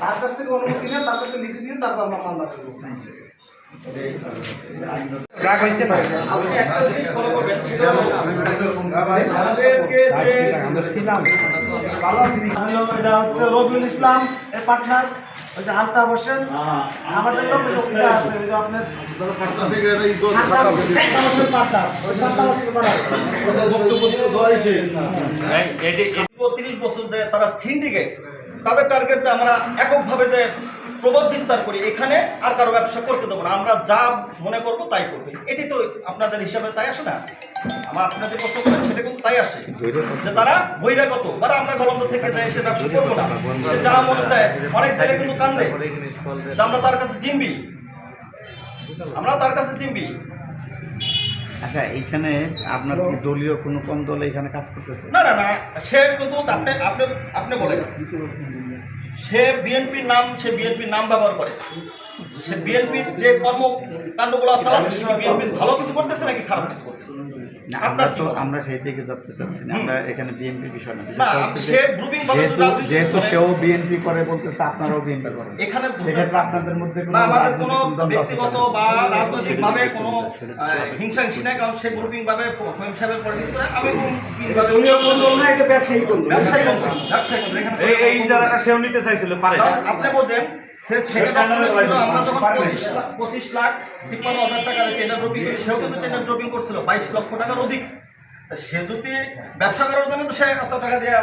তার কাছ থেকে অনুমতি নিয়ে তার কাছে লিখে দিয়ে তারপর আমরা মামলা করব আমরা ছিলাম। হলো এটা হচ্ছে রবিউল ইসলাম এর পার্টনার ওই যে হালতা হোসেন। আমাদের লোক ওই আছে ওই যে আপনার সাদ্দাম সাদ্দাম হোসেন পার্টনার ওই সাদ্দাম হোসেন পার্টনার তিরিশ বছর তারা সিন্ডিকেট তাদের টার্গেট যে আমরা এককভাবে যে প্রভাব বিস্তার করি, এখানে আর কারও ব্যবসা করতে দেবো না। আমরা যা মনে করব তাই করব। এটি তো আপনাদের হিসাবে তাই আসে না? আমার আপনারা যে প্রশ্ন করেন, সেটা কিন্তু তাই আসে। যে তারা বহিরাগত তারা আমরা গলন্দ থেকে যাই সে ব্যবসা করব না, সে যা মনে চায়, অনেক জায়গায় কিন্তু কান্দে। যে আমরা তার কাছে চিনবি আমরা তার কাছে চিনবি আচ্ছা এইখানে আপনার কি দলীয় কোনো কোন দল এখানে কাজ করতেছে? না না না, সে কিন্তু আপনি আপনি আপনি বলেন। সে বিএনপির নাম, সে বিএনপির নাম ব্যবহার করে। সে বিএনপির যে কর্মকাণ্ডগুলো চালাচ্ছে, সে বিএনপির ভালো কিছু করতেছে নাকি খারাপ কিছু করতেছে? না, আমরা তো আমরা সেই দিকে যাতে চাচ্ছি না আমরা এখানে বিএনপি বিষয় না যেহেতু সেও বিএনপি করে বলতেছে আপনারাও বিএনপি করেন। এখানে সেক্ষেত্রে আপনাদের মধ্যে কোনো আমাদের কোনো ব্যক্তিগত বা রাজনৈতিক ভাবে কোনো হিংসা হিংসি নাই কারণ সে গ্রুপিং ভাবে ফহিম সাহেবের পলিটিক্স করে আমি ব্যবসায়ী ব্যবসায়ী এখানে এই জায়গাটা সেও নিতে চাইছিল পারে আপনি বোঝেন আমরা যখন পঁচিশ লাখ পঁচিশ লাখ তিপ্পান্ন হাজার টাকা টেন্ডার ড্রপিং সেও কিন্তু টেন্ডার ড্রপিং করছিল বাইশ লক্ষ টাকার অধিক তা সে যদি ব্যবসা করার জন্য তো সে এত টাকা দিয়ে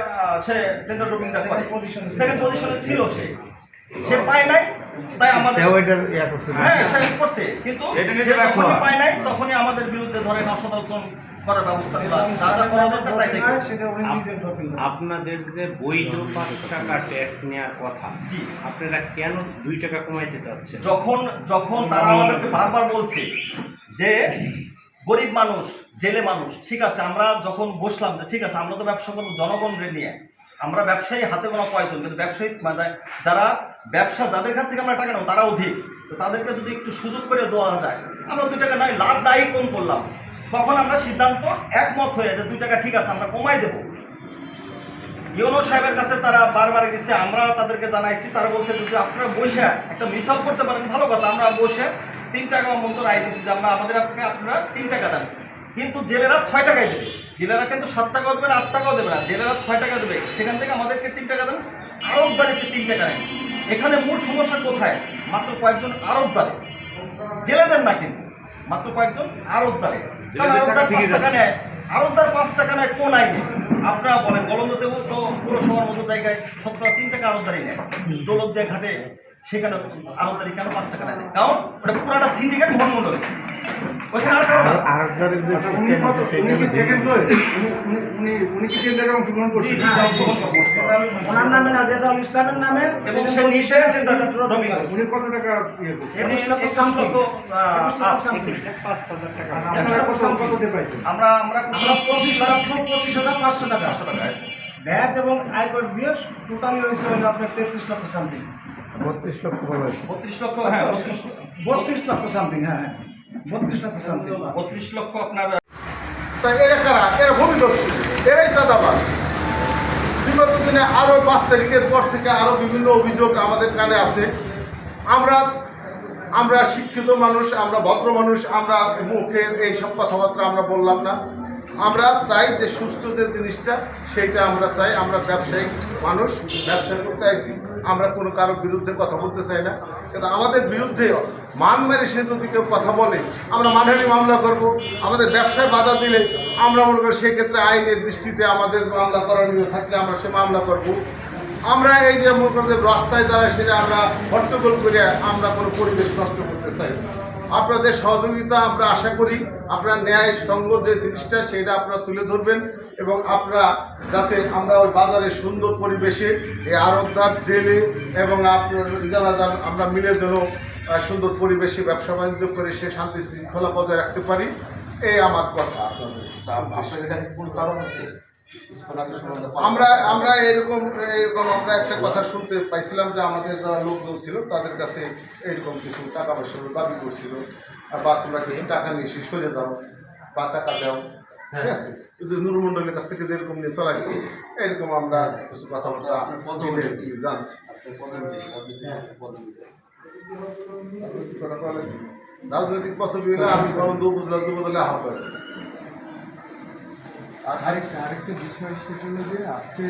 সে টেন্ডার ড্রপিংটা করে। সেকেন্ড পজিশনে ছিল। সে। সে পায় নাই তাই আমাদের ইয়া হ্যাঁ সে করছে। কিন্তু এটা নিতে সে যখনই পায় নাই তখনই আমাদের বিরুদ্ধে ধরেন অসদাচরণ করার ব্যবস্থা করা যা যা করা দরকার তাই তাই করছে। সেটা উনি নিজের ড্রপিং আপনাদের যে বৈধ পাঁচ টাকা ট্যাক্স নেওয়ার কথা জি। আপনারা কেন দুই টাকা কমাইতে চাচ্ছেন? যখন যখন তারা আমাদেরকে বারবার বলছে যে গরিব মানুষ, জেলে মানুষ, ঠিক আছে, আমরা যখন বসলাম যে ঠিক আছে, আমরা তো ব্যবসা করব জনগণরে নিয়ে, আমরা ব্যবসায়ী হাতে কোনো কয়জন, কিন্তু ব্যবসায়ী মানে যারা ব্যবসা যাদের কাছ থেকে আমরা টাকা নেব, তারা অধিক, তো তাদেরকে যদি একটু সুযোগ করে দেওয়া যায়, আমরা দুই টাকা নাই, লাভ নাই কম করলাম, তখন আমরা সিদ্ধান্ত একমত হয়ে যে দুই টাকা ঠিক আছে, আমরা কমাই দেবো। ইউনো সাহেবের কাছে তারা বারবার গেছে, আমরা তাদেরকে জানাইছি, তারা বলছে, যদি আপনারা বসে একটা মিস করতে পারেন, ভালো কথা, আমরা বসে তিন টাকা মতো রায় দিচ্ছি যে আমরা আমাদের আপনাকে আপনারা তিন টাকা দেন। কিন্তু জেলেরা ছয় টাকাই দেবে। জেলেরা কিন্তু সাত টাকাও দেবে না আট টাকাও দেবে না। জেলেরা ছয় টাকা দেবে। সেখান থেকে আমাদেরকে তিন টাকা দেন। আরবদারিতে তিন টাকা নেন। এখানে মূল সমস্যা কোথায়? মাত্র কয়েকজন আরবদারে। জেলেদের না কিন্তু। মাত্র কয়েকজন আরবদারে। কারণ আরবদার পাঁচ টাকা নেয়। আরবদার পাঁচ টাকা নেয় কোন আইনে? আপনারা বলেন গলন্দতেও তো পুরসভার মতো জায়গায় সতেরো তিন টাকা আরবদারি নেয়। দৌলত দিয়ে ঘাটে সেখানে আরবদারি কেন পাঁচ টাকা নেয় কারণ ওটা পুরাটা সিন্ডিকেট মোহনমন্ডলে ওইখানে আর কারণ আর- আরেকজনের যে system আছে সেটা আমি জি জি অংশগ্রহণ করছে। ওনার নামে না রেজাউল ইসলামের নামে এবং সে নিজে টেন্ডারটা ড্রপিং করছে উনি একুশ লক্ষ something, আহ, একুশ লক্ষ আপ, something। পাঁচ হাজার টাকা। আমরা পঁচিশ লক্ষ পঁচিশ হাজার পাঁচশো টাকা। ভ্যাট এবং আয়কর দিয়ে টোটালি হয়েছে আপনার তেত্রিশ লক্ষ সামথিং। বত্রিশ লক্ষ বত্রিশ লক্ষ হ্যাঁ বত্রিশ লক্ষ। সামথিং হ্যাঁ হ্যাঁ। বত্রিশ লক্ষ সামথিং বত্রিশ লক্ষ আপনার তাই এরা কারা? এরা ভূমিদস্যু এরাই চাঁদাবাজ। বিগত দিনে আরও পাঁচ তারিখের পর থেকে আরও বিভিন্ন অভিযোগ আমাদের কানে আছে। আমরা আমরা শিক্ষিত মানুষ আমরা ভদ্র মানুষ আমরা মুখে এই সব কথাবার্তা আমরা বললাম না। আমরা চাই যে সুস্থ যে জিনিসটা সেইটা আমরা চাই। আমরা ব্যবসায়িক মানুষ, ব্যবসা করতে আইছি। আমরা কোনো কারোর বিরুদ্ধে কথা বলতে চাই না। কিন্তু আমাদের বিরুদ্ধে মান মেরে সে যদি কেউ কথা বলে, আমরা মানহানি মামলা করব, আমাদের ব্যবসায় বাধা দিলে আমরা মনে করি সেক্ষেত্রে আইনের দৃষ্টিতে আমাদের মামলা করণীয় থাকলে আমরা সে মামলা করব। আমরা এই যে মনে করেন রাস্তায় দাঁড়ায় সেটা আমরা হট্টগোল করে আমরা কোনো পরিবেশ নষ্ট করতে চাই না। আপনাদের সহযোগিতা আমরা আশা করি, আপনার ন্যায় সঙ্গ যে জিনিসটা সেটা আপনারা তুলে ধরবেন এবং আপনারা যাতে আমরা ওই বাজারে সুন্দর পরিবেশে এই আরবদার জেলে এবং আপনার যারা আমরা মিলে যেন সুন্দর পরিবেশে ব্যবসা বাণিজ্য করে সে শান্তি শৃঙ্খলা বজায় রাখতে পারি এই আমার কথা। আপনাদের কাছে কোনো কাগজ আছে? আমরা আমরা এরকম এরকম আমরা একটা কথা শুনতে পাইছিলাম যে আমাদের যারা লোকজন ছিল তাদের কাছে এরকম কিছু টাকা পয়সা দাবি করছিল। আর বা তোমরা কিছু টাকা নিয়ে এসে সরে দাও বা টাকা দাও ঠিক আছে? কিন্তু নুরমন্ডলের কাছ থেকে যেরকম নিয়ে চলা গেল এরকম আমরা কিছু কথাবার্তা জানছি। রাজনৈতিক হলে আমি উপজেলা দলে আহ্বান আরেকটা আরেকটা বিষয় সেটা হলো যে আজকে